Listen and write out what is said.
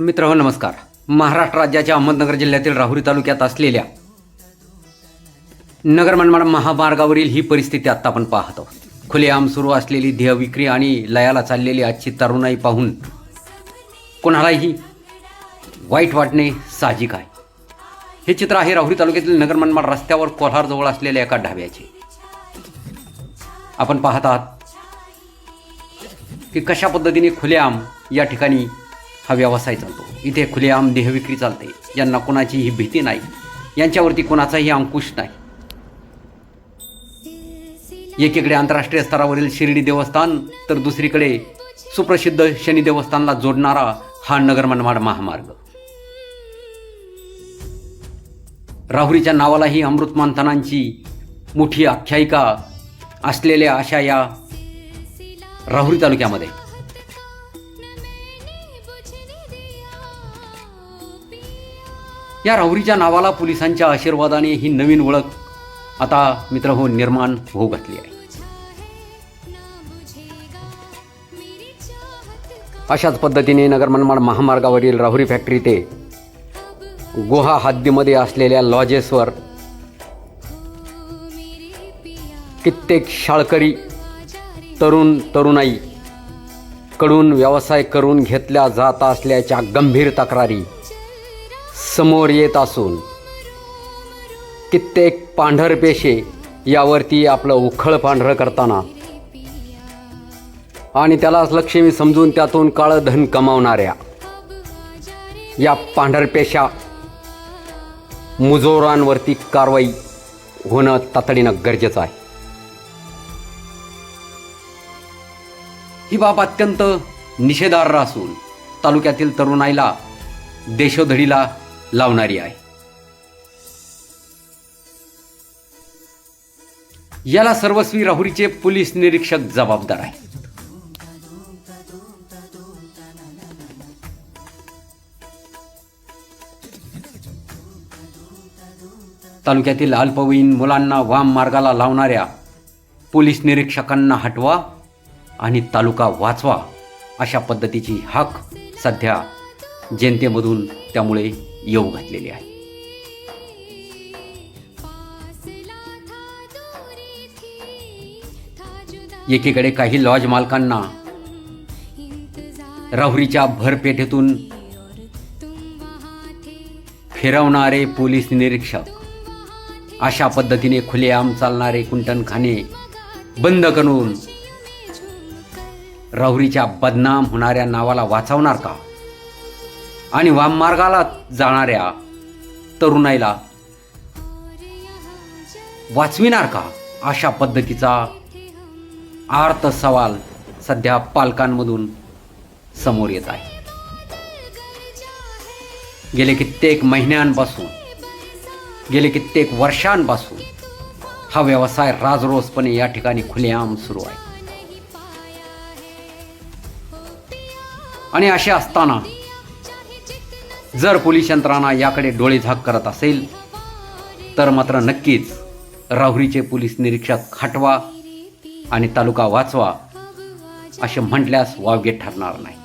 मित्र हो नमस्कार. महाराष्ट्र राज्याच्या अहमदनगर जिल्ह्यातील राहुरी तालुक्यात असलेल्या नगर मनमाड महामार्गावरील ही परिस्थिती आत्ता आपण पाहत. आहोत खुलेआम सुरू असलेली देहविक्री आणि लयाला चाललेली आजची तरुणाई पाहून कोणालाही वाईट वाटणे साहजिक आहे. हे चित्र आहे राहुरी तालुक्यातील नगर मनमाड रस्त्यावर कोल्हारजवळ असलेल्या एका ढाब्याचे. आपण पाहत आहात की कशा पद्धतीने खुलेआम या ठिकाणी हा व्यवसाय चालतो. इथे खुलेआम देहविक्री चालते. यांना कोणाचीही भीती नाही. यांच्यावरती कोणाचाही अंकुश नाही. एकीकडे आंतरराष्ट्रीय स्तरावरील शिर्डी देवस्थान तर दुसरीकडे सुप्रसिद्ध शनी देवस्थानला जोडणारा हा नगर मनमाड महामार्ग. राहुरीच्या नावालाही अमृत मंथनांची मोठी आख्यायिका असलेल्या अशा या राहुरी तालुक्यामध्ये या राहुरीच्या नावाला पोलिसांच्या आशीर्वादाने ही नवीन ओळख आता मित्र हो निर्माण होऊ घातली आहे. अशाच पद्धतीने नगर मनमाड महामार्गावरील राहुरी फॅक्टरी ते गुहा हद्दीमध्ये असलेल्या लॉजेसवर कित्येक शाळकरी तरुण तरुणाई कडून व्यवसाय करून घेतल्या जात असल्याच्या गंभीर तक्रारी समोर येत असून कित्येक पांढरपेशे यावरती आपलं उखळ पांढरं करताना आणि त्यालाच लक्ष्मी समजून त्यातून काळं धन कमावणाऱ्या या पांढरपेशा मुजोरांवरती कारवाई होणं तातडीनं गरजेचं आहे. ही बाब अत्यंत निषेधार्ह असून तालुक्यातील तरुणाईला देशोधडीला लावणारी आहे. याला सर्वस्वी राहुरीचे पोलीस निरीक्षक जबाबदार आहे. तालुक्यातील अल्पवयीन मुलांना वाम मार्गाला लावणाऱ्या पोलीस निरीक्षकांना हटवा आणि तालुका वाचवा अशा पद्धतीची हाक सध्या जनतेमधून त्यामुळे येऊ घातलेली आहे. एकीकडे काही लॉज मालकांना राहुरीच्या भरपेठेतून फिरवणारे पोलीस निरीक्षक अशा पद्धतीने खुलेआम चालणारे कुंटणखाने बंद करून राहुरीच्या बदनाम होणाऱ्या नावाला वाचवणार का? आणि वाममार्गाला जाणाऱ्या तरुणाईला वाचविणार का? अशा पद्धतीचा आर्त सवाल सध्या पालकांमधून समोर येत आहे. गेले कित्येक महिन्यांपासून गेले कित्येक वर्षांपासून हा व्यवसाय राजरोसपणे या ठिकाणी खुलेआम सुरू आहे. आणि असे असताना जर पोलीस यंत्रणा याकडे डोळे झाक करत असेल तर मात्र नक्कीच राहुरीचे पोलीस निरीक्षक हटवा आणि तालुका वाचवा असे म्हटल्यास वावगे ठरणार नाही.